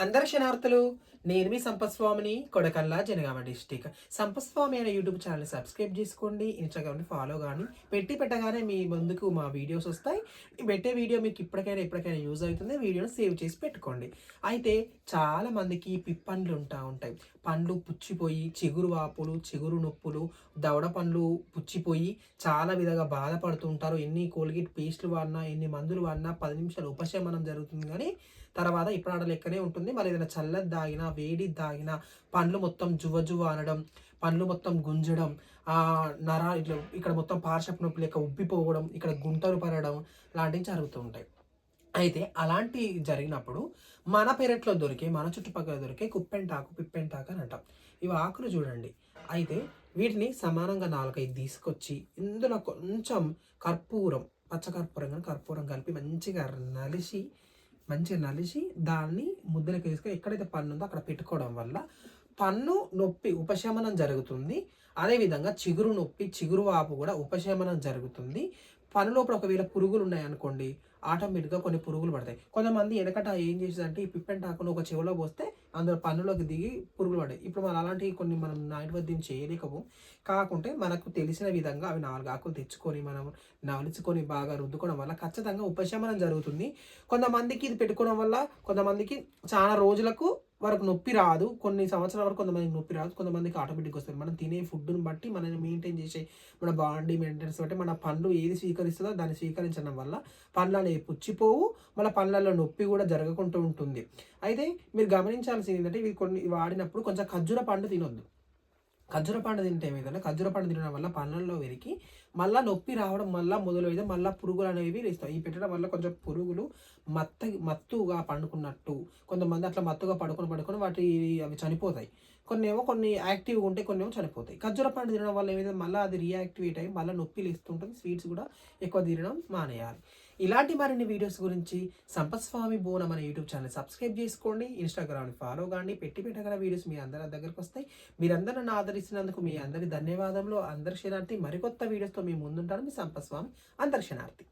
అందరి క్షణార్థులు నేను మీ సంపస్వామిని కొడకల్లా జనగామ డిస్టిక్. సంపస్వామి అనే యూట్యూబ్ ఛానల్ సబ్స్క్రైబ్ చేసుకోండి ఇన్స్టాగ్రామ్ని ఫాలో కానీ పెట్టి పెట్టగానే మీ ముందుకు మా వీడియోస్ వస్తాయి. పెట్టే వీడియో మీకు ఇప్పటికైనా ఎప్పటికైనా యూజ్ అవుతుంది వీడియోని సేవ్ చేసి పెట్టుకోండి. అయితే చాలా మందికి పిప్పండ్లు ఉంటా ఉంటాయి. పండ్లు పుచ్చిపోయి చిగురు వాపులు చిగురు నొప్పులు దవడ పండ్లు పుచ్చిపోయి చాలా విధంగా బాధపడుతూ ఉంటారు. ఎన్ని కోల్గేట్ పేస్ట్లు వాడినా ఎన్ని మందులు వాడినా పది నిమిషాలు ఉపశమనం జరుగుతుంది కానీ తర్వాత ఇప్పుడు ఆడ లెక్కనే ఉంటుంది. మరి ఏదైనా చల్లది దాగినా వేడి దాగినా పండ్లు మొత్తం జువ జువ అనడం పండ్లు మొత్తం గుంజడం ఆ నర ఇట్లా ఇక్కడ మొత్తం పార్షప్ నొప్పి లేక ఉబ్బిపోవడం ఇక్కడ గుంటలు పడడం లాంటివి జరుగుతూ ఉంటాయి. అయితే అలాంటి జరిగినప్పుడు మన పెరట్లో దొరికే మన చుట్టుపక్కల దొరికే కుప్పెంటాకు పిప్పెంటాకు అని అంటాం. ఇవి ఆకులు చూడండి. అయితే వీటిని సమానంగా నాలుగైదు తీసుకొచ్చి ఇందులో కొంచెం కర్పూరం పచ్చకర్పూరం కానీ కర్పూరం కలిపి మంచిగా నలిసి మంచిగా నలిసి దాన్ని ముద్దలకు వేసుకొని ఎక్కడైతే పన్ను ఉందో అక్కడ పెట్టుకోవడం వల్ల పన్ను నొప్పి ఉపశమనం జరుగుతుంది. అదేవిధంగా చిగురు నొప్పి చిగురు వాపు కూడా ఉపశమనం జరుగుతుంది. పన్ను లోపల ఒకవేళ పురుగులు ఉన్నాయనుకోండి ఆటోమేటిక్గా కొన్ని పురుగులు పడతాయి. కొంతమంది వెనకట ఏం చేసేదంటే ఈ పిప్పెంటాకును ఒక చెవిలో పోస్తే అందులో పన్నులోకి దిగి పురుగులు పడ్డాయి. ఇప్పుడు మనం అలాంటివి కొన్ని మనం నాయుడువద్యం చేయలేకము కాకుంటే మనకు తెలిసిన విధంగా అవి నాలుగు ఆకులు తెచ్చుకొని మనం నలుచుకొని బాగా రుద్దుకోవడం వల్ల ఖచ్చితంగా ఉపశమనం జరుగుతుంది. కొంతమందికి ఇది పెట్టుకోవడం వల్ల కొంతమందికి చాలా రోజులకు వారికి నొప్పి రాదు. కొన్ని సంవత్సరాల వరకు కొంతమందికి నొప్పి రాదు. కొంతమందికి ఆటోమేటిక్ వస్తుంది. మనం తినే ఫుడ్ని బట్టి మనం మెయింటైన్ చేసే మన బాడీ మెయింటెనెన్స్ బట్టి మన పండ్లు ఏది స్వీకరిస్తుందో దాన్ని స్వీకరించడం వల్ల పండ్లు అనేవి పుచ్చిపోవు మన పండ్లలో నొప్పి కూడా జరగకుంటూ ఉంటుంది. అయితే మీరు గమనించాల్సింది ఏంటంటే ఇవి కొన్ని వాడినప్పుడు కొంచెం ఖర్జూర పండు తినొద్దు. ఖర్జూర పండు తింటే ఏమైందంటే ఖర్జూర పండు తినడం వల్ల పళ్ళల్లో వెరికి మళ్ళీ నొప్పి రావడం మళ్ళీ మొదలైతే మళ్ళీ పురుగులు అనేవి లేస్తాయి ఈ పెట్టడం వల్ల కొంచెం పురుగులు మత్త మత్తుగా పండుకున్నట్టు కొంతమంది అట్లా మత్తుగా పడుకొని పడుకొని వాటి అవి చనిపోతాయి. కొన్ని ఏమో కొన్ని యాక్టివ్గా ఉంటే కొన్ని ఏమో చనిపోతాయి. ఖర్జూర పండు తినడం వల్ల ఏమైతే మళ్ళీ అది రియాక్టివేట్ అయ్యి మళ్ళీ నొప్పిలు ఇస్తుంటుంది స్వీట్స్ కూడా ఎక్కువ తినడం మానేయాలి. ఇలాంటి మరిన్ని వీడియోస్ గురించి సంపస్వామి బోనం అనే యూట్యూబ్ ఛానల్ సబ్స్క్రైబ్ చేసుకోండి. ఇన్స్టాగ్రామ్ని ఫాలో కానీ పెట్టి పెట్టగల వీడియోస్ మీ అందరి దగ్గరకు వస్తాయి. మీరందరూ నన్ను ఆదరిస్తున్నందుకు మీ అందరి ధన్యవాదములు. అందరి క్షణార్థి మరికొత్త వీడియోస్తో మీ ముందుంటాను. మీ సంపస్వామి అందరి క్షణార్థి